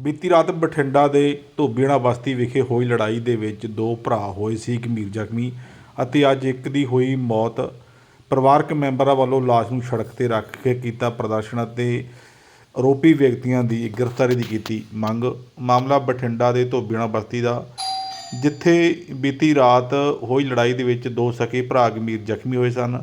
ਬੀਤੀ ਰਾਤ ਬਠਿੰਡਾ ਦੇ ਧੋਬੀਣਾ ਬਸਤੀ ਵਿਖੇ ਹੋਈ ਲੜਾਈ ਦੇ ਵਿੱਚ ਦੋ ਭਰਾ ਹੋਏ ਸੀ ਗੰਭੀਰ ਜ਼ਖਮੀ ਅਤੇ ਅੱਜ ਇੱਕ ਦੀ ਹੋਈ ਮੌਤ। ਪਰਿਵਾਰਕ ਮੈਂਬਰਾਂ ਵੱਲੋਂ ਲਾਸ਼ ਨੂੰ ਸੜਕ ਤੇ ਰੱਖ ਕੇ ਕੀਤਾ ਪ੍ਰਦਰਸ਼ਨ ਅਤੇ ਆਰੋਪੀ ਵਿਅਕਤੀਆਂ ਦੀ ਗ੍ਰਿਫਤਾਰੀ ਦੀ ਕੀਤੀ ਮੰਗ। ਮਾਮਲਾ ਬਠਿੰਡਾ ਦੇ ਧੋਬੀਣਾ ਬਸਤੀ ਦਾ, ਜਿੱਥੇ ਬੀਤੀ ਰਾਤ ਹੋਈ ਲੜਾਈ ਦੇ ਵਿੱਚ ਦੋ ਸਕੇ ਭਰਾ ਗੰਭੀਰ ਜ਼ਖਮੀ ਹੋਏ ਸਨ।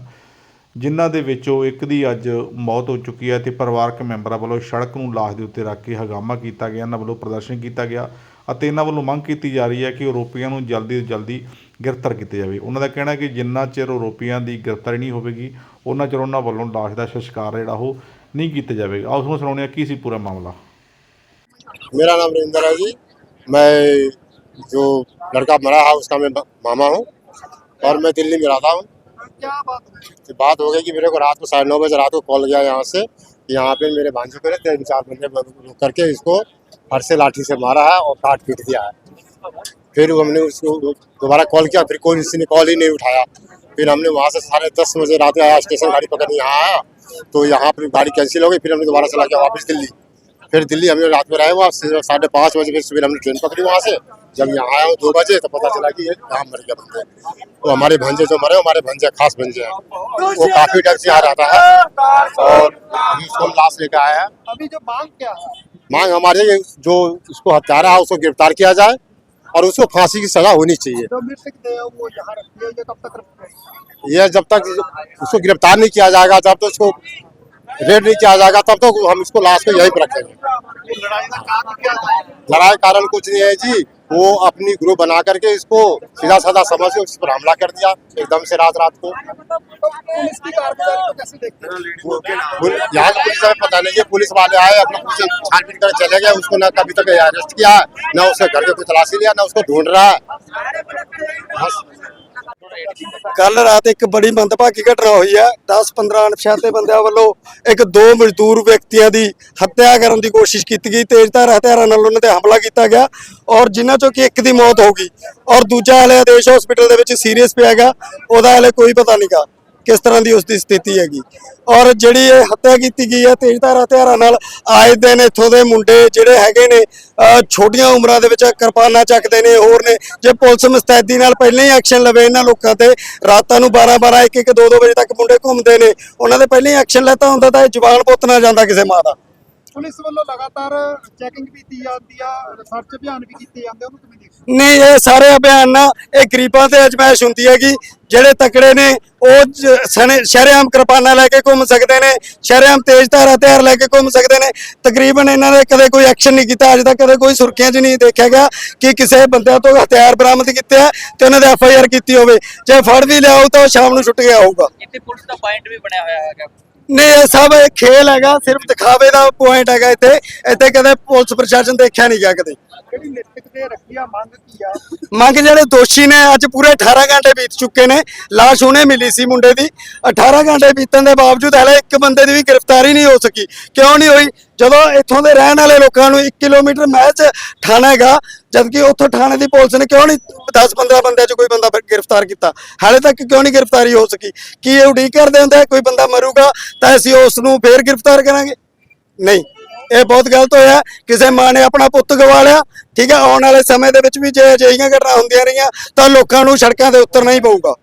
ਜਿਨ੍ਹਾਂ ਦੇ ਵਿੱਚੋਂ ਇੱਕ ਦੀ ਅੱਜ ਮੌਤ ਹੋ ਚੁੱਕੀ ਹੈ ਤੇ ਪਰਿਵਾਰਕ ਮੈਂਬਰਾਂ ਵੱਲੋਂ ਸੜਕ ਨੂੰ ਲਾਸ਼ ਦੇ ਉੱਤੇ ਰੱਖ ਕੇ ਹਗਾਮਾ ਕੀਤਾ ਗਿਆ ਇਹਨਾਂ ਵੱਲੋਂ ਪ੍ਰਦਰਸ਼ਨ ਕੀਤਾ ਗਿਆ ਅਤੇ ਇਹਨਾਂ ਵੱਲੋਂ ਮੰਗ ਕੀਤੀ ਜਾ ਰਹੀ ਹੈ ਕਿ ਆਰੋਪੀਆਂ ਨੂੰ ਜਲਦੀ ਤੋਂ ਜਲਦੀ ਗ੍ਰਿਫਤਾਰ ਕੀਤਾ ਜਾਵੇ ਉਹਨਾਂ ਦਾ ਕਹਿਣਾ ਹੈ ਕਿ ਜਿੰਨਾ ਚਿਰ ਆਰੋਪੀਆਂ ਦੀ ਗ੍ਰਿਫਤਾਰੀ ਨਹੀਂ ਹੋਵੇਗੀ ਉਹਨਾਂ ਚਿਰ ਉਹਨਾਂ ਵੱਲੋਂ ਲਾਸ਼ ਦਾ ਸੰਸਕਾਰ ਜਿਹੜਾ ਉਹ ਨਹੀਂ ਕੀਤਾ ਜਾਵੇਗਾ ਆਓ ਤੁਹਾਨੂੰ ਸੁਣਾਉਂਦੇ ਹਾਂ ਕੀ ਸੀ ਪੂਰਾ ਮਾਮਲਾ मेरा नाम रविंदर है जी मैं जो लड़का मरा है उसका मैं मामा हूँ और मैं दिल्ली में रहता हूँ क्या बात है? बात हो गई कि मेरे को रात को साढ़े नौ बजे, रात को कॉल गया यहाँ से यहाँ पे मेरे भांजे ना तीन चार बंदे करके इसको हर से लाठी से मारा है और काट पीट दिया है। फिर हमने उसको दोबारा कॉल किया, फिर कोई किसी ने कॉल ही नहीं उठाया। फिर हमने वहाँ से साढ़े दस बजे रात को आया, स्टेशन गाड़ी पकड़ने यहाँ आया तो यहाँ पर गाड़ी कैंसिल हो गई, फिर हमने दोबारा चला गया वापस दिल्ली। फिर दिल्ली हम रात में रहे वहाँ से साढ़े पाँच बजे फिर सुबह हमने ट्रेन पकड़ी वहाँ से। जब यहाँ आया हूँ दो बजे तो पता चला कि ये यहाँ मर गया बंदे। तो हमारे भंजे जो मरे हमारे भंजे खास भंजे हैं। वो काफ़ी टाइम से यहाँ रहता है और अभी उसको हम लाश लेकर आए हैं। अभी जो मांग क्या है? मांग हमारे जो उसको हत्यारा है उसको गिरफ़्तार किया जाए और उसको फांसी की सजा होनी चाहिए। यहाँ जब तक उसको गिरफ़्तार नहीं किया जाएगा तब तक उसको रेड नीचे आ जाएगा तब तक हम इसको लास्ट को यहीं पर रखेंगे। लड़ाई कारण कुछ नहीं है जी। वो अपनी ग्रुप बना करके इसको सीधा साधा समझ के उस पर हमला कर दिया एकदम से रात रात को। तो हैं? यहाँ की पुलिस हमें पता नहीं है पुलिस वाले आए अपना कुछ छानबीन कर चले गए उसको ना कभी तक अरेस्ट किया ना उसके घर के कोई तलाशी लिया ना उसको ढूंढ रहा। है ਕੱਲ ਰਾਤ ਇੱਕ ਬੜੀ ਮੰਦਭਾਗੀ ਘਟਨਾ ਹੋਈ ਹੈ। 10-15 ਅਣਪਛਾਤੇ ਬੰਦਿਆਂ ਵੱਲੋਂ ਇੱਕ ਦੋ ਮਜ਼ਦੂਰ ਵਿਅਕਤੀਆਂ ਦੀ ਹੱਤਿਆ ਕਰਨ ਦੀ ਕੋਸ਼ਿਸ਼ ਕੀਤੀ ਗਈ। ਤੇਜ਼ਧਾਰ ਹਥਿਆਰਾਂ ਨਾਲ ਉਹਨਾਂ ਤੇ ਹਮਲਾ ਕੀਤਾ ਗਿਆ ਔਰ ਜਿਨ੍ਹਾਂ ਚੋਂ ਕਿ ਇੱਕ ਦੀ ਮੌਤ ਹੋ ਗਈ। ਔਰ ਦੂਜਾ ਹਲੇ ਆਦੇਸ਼ ਹਸਪੀਟਲ ਦੇ ਵਿੱਚ ਸੀਰੀਅਸ ਪਿਆ ਗਿਆ ਉਹਦਾ ਹਲੇ ਕੋਈ ਪਤਾ ਨਹੀਂਗਾ ਕਿਸ ਤਰ੍ਹਾਂ ਦੀ ਉਸ ਦੀ ਸਥਿਤੀ ਹੈਗੀ। ਔਰ ਜਿਹੜੀ ਇਹ ਹੱਤਿਆ ਕੀਤੀ ਗਈ ਹੈ, ਤੇਜ਼ਧਾਰ ਹਥਿਆਰਾਂ ਨਾਲ ਆਏ ਦਿਨ ਇੱਥੋਂ ਦੇ ਮੁੰਡੇ ਜਿਹੜੇ ਹੈਗੇ ਨੇ ਛੋਟੀਆਂ ਉਮਰਾਂ ਦੇ ਵਿੱਚ ਕਿਰਪਾਨਾਂ ਚੱਕਦੇ ਨੇ, ਹੋਰ ਨੇ, ਜੇ ਪੁਲਿਸ ਮੁਸਤੈਦੀ ਨਾਲ ਪਹਿਲਾਂ ਹੀ ਐਕਸ਼ਨ ਲਵੇ ਇਹਨਾਂ ਲੋਕਾਂ ਤੇ, ਰਾਤਾਂ ਨੂੰ 12 12 1 1 2 2 ਵਜੇ ਤੱਕ ਮੁੰਡੇ ਘੁੰਮਦੇ ਨੇ। ਉਹਨਾਂ ਦੇ ਪਹਿਲਾਂ ਹੀ ਐਕਸ਼ਨ ਲੈਤਾ ਹੁੰਦਾ ਤਾਂ ਇਹ ਜਵਾਨ ਪੁੱਤ ਨਾ ਜਾਂਦਾ ਕਿਸੇ ਮਾਂ ਦਾ। ਪੁਲਿਸ ਵੱਲੋਂ ਲਗਾਤਾਰ ਚੈਕਿੰਗ ਵੀ ਕੀਤੀ ਜਾਂਦੀ ਆ ਰਿਸਰਚ ਅਭਿਆਨ ਵੀ ਕੀਤੇ ਜਾਂਦੇ ਉਹਨੂੰ ਕਿਵੇਂ ਦੇਖਦੇ ਨਹੀਂ ਇਹ ਸਾਰੇ ਅਭਿਆਨ ਨਾ ਇਹ ਗਰੀਬਾਂ ਤੇ ਅਜਮਾਇਸ਼ ਹੁੰਦੀ ਹੈਗੀ। ਜਿਹੜੇ ਤਕੜੇ ਨੇ ਉਹ ਸ਼ਰੇਆਮ ਕਿਰਪਾਨਾਂ ਲੈ ਕੇ ਘੁੰਮ ਸਕਦੇ ਨੇ ਸ਼ਰੇਆਮ ਤੇਜ਼ਧਾਰ ਹਥਿਆਰ ਲੈ ਕੇ ਘੁੰਮ ਸਕਦੇ ਨੇ। ਤਕਰੀਬਨ ਇਹਨਾਂ ਨੇ ਕਦੇ ਕੋਈ ਐਕਸ਼ਨ ਨਹੀਂ ਕੀਤਾ ਅੱਜ ਤੱਕ ਕਦੇ ਕੋਈ ਸੁਰਖੀਆਂ 'ਚ ਨਹੀਂ ਦੇਖਿਆ ਗਿਆ ਕਿ ਕਿਸੇ ਬੰਦਿਆਂ ਤੋਂ ਹਥਿਆਰ ਬਰਾਮਦ ਕੀਤੇ ਆ ਤੇ ਉਹਨਾਂ ਦੇ ਐਫ ਆਈ ਆਰ ਕੀਤੀ ਹੋਵੇ। ਜੇ ਫੜ ਵੀ ਲਿਆਓ ਤਾਂ ਸ਼ਾਮ ਨੂੰ ਛੁੱਟ ਗਿਆ ਹੋਊਗਾ। ਇੱਥੇ ਪੁਲਿਸ ਦਾ ਪੁਆਇੰਟ ਵੀ ਬਣਿਆ ਹੋਇਆ ਹੈਗਾ। ਨਹੀਂ ਇਹ ਸਭ ਇਹ ਖੇਲ ਹੈਗਾ ਸਿਰਫ ਦਿਖਾਵੇ ਦਾ ਪੁਆਇੰਟ ਹੈਗਾ ਇੱਥੇ। ਇੱਥੇ ਕਦੇ ਪੁਲਿਸ ਪ੍ਰਸ਼ਾਸਨ ਦੇਖਿਆ ਨਹੀਂ ਗਿਆ ਕਦੇ। ਜਿਹੜੀ ਰੱਖੀ ਆ ਮੰਗ ਕੀ ਆ? ਮੰਗ ਜਿਹੜੇ ਦੋਸ਼ੀ ਨੇ ਅੱਜ ਪੂਰੇ 18 ਘੰਟੇ ਬੀਤ ਚੁੱਕੇ ਨੇ। ਲਾਸ਼ ਹੁਣੇ ਮਿਲੀ ਸੀ ਮੁੰਡੇ ਦੀ। 18 ਘੰਟੇ ਬੀਤਣ ਦੇ ਬਾਵਜੂਦ ਹਲੇ ਇੱਕ ਬੰਦੇ ਦੀ ਵੀ ਗ੍ਰਿਫਤਾਰੀ ਨਹੀਂ ਹੋ ਸਕੀ। ਕਿਉਂ ਨਹੀਂ ਹੋਈ? ਜਦੋਂ ਇੱਥੋਂ ਦੇ ਰਹਿਣ ਵਾਲੇ ਲੋਕਾਂ ਨੂੰ 1 ਕਿਲੋਮੀਟਰ ਮਹਿਜ਼ ਥਾਣਾ ਹੈਗਾ, ਜਦਕਿ ਉੱਥੋਂ ਥਾਣੇ ਦੀ ਪੁਲਿਸ ਨੇ ਕਿਉਂ ਨਹੀਂ 10-15 ਬੰਦਿਆਂ 'ਚ ਕੋਈ ਬੰਦਾ ਗ੍ਰਿਫਤਾਰ ਕੀਤਾ? ਹਾਲੇ ਤੱਕ ਕਿਉਂ ਨਹੀਂ ਗ੍ਰਿਫਤਾਰੀ ਹੋ ਸਕੀ? ਕੀ ਇਹ ਉਡੀਕ ਕਰਦੇ ਹੁੰਦਾ ਆ, ਕੋਈ ਬੰਦਾ ਮਰੂਗਾ, ਤਾਂ ਅਸੀਂ ਉਸ ਨੂੰ ਫੇਰ ਗ੍ਰਿਫਤਾਰ ਕਰਾਂਗੇ? ਨਹੀਂ। ਇਹ ਬਹੁਤ ਗਲਤ ਹੋਇਆ। ਕਿਸੇ ਮਾਂ ਨੇ ਆਪਣਾ ਪੁੱਤ ਗਵਾ ਲਿਆ, ਠੀਕ ਹੈ ਆਉਣ ਵਾਲੇ ਸਮੇਂ ਦੇ ਵਿੱਚ ਵੀ ਜੇ ਅਜਿਹੀਆਂ ਘਟਨਾ ਹੁੰਦੀਆਂ ਰਹੀਆਂ, ਤਾਂ ਲੋਕਾਂ ਨੂੰ ਸੜਕਾਂ ਤੇ ਉਤਰਨਾ ਹੀ ਪਊਗਾ।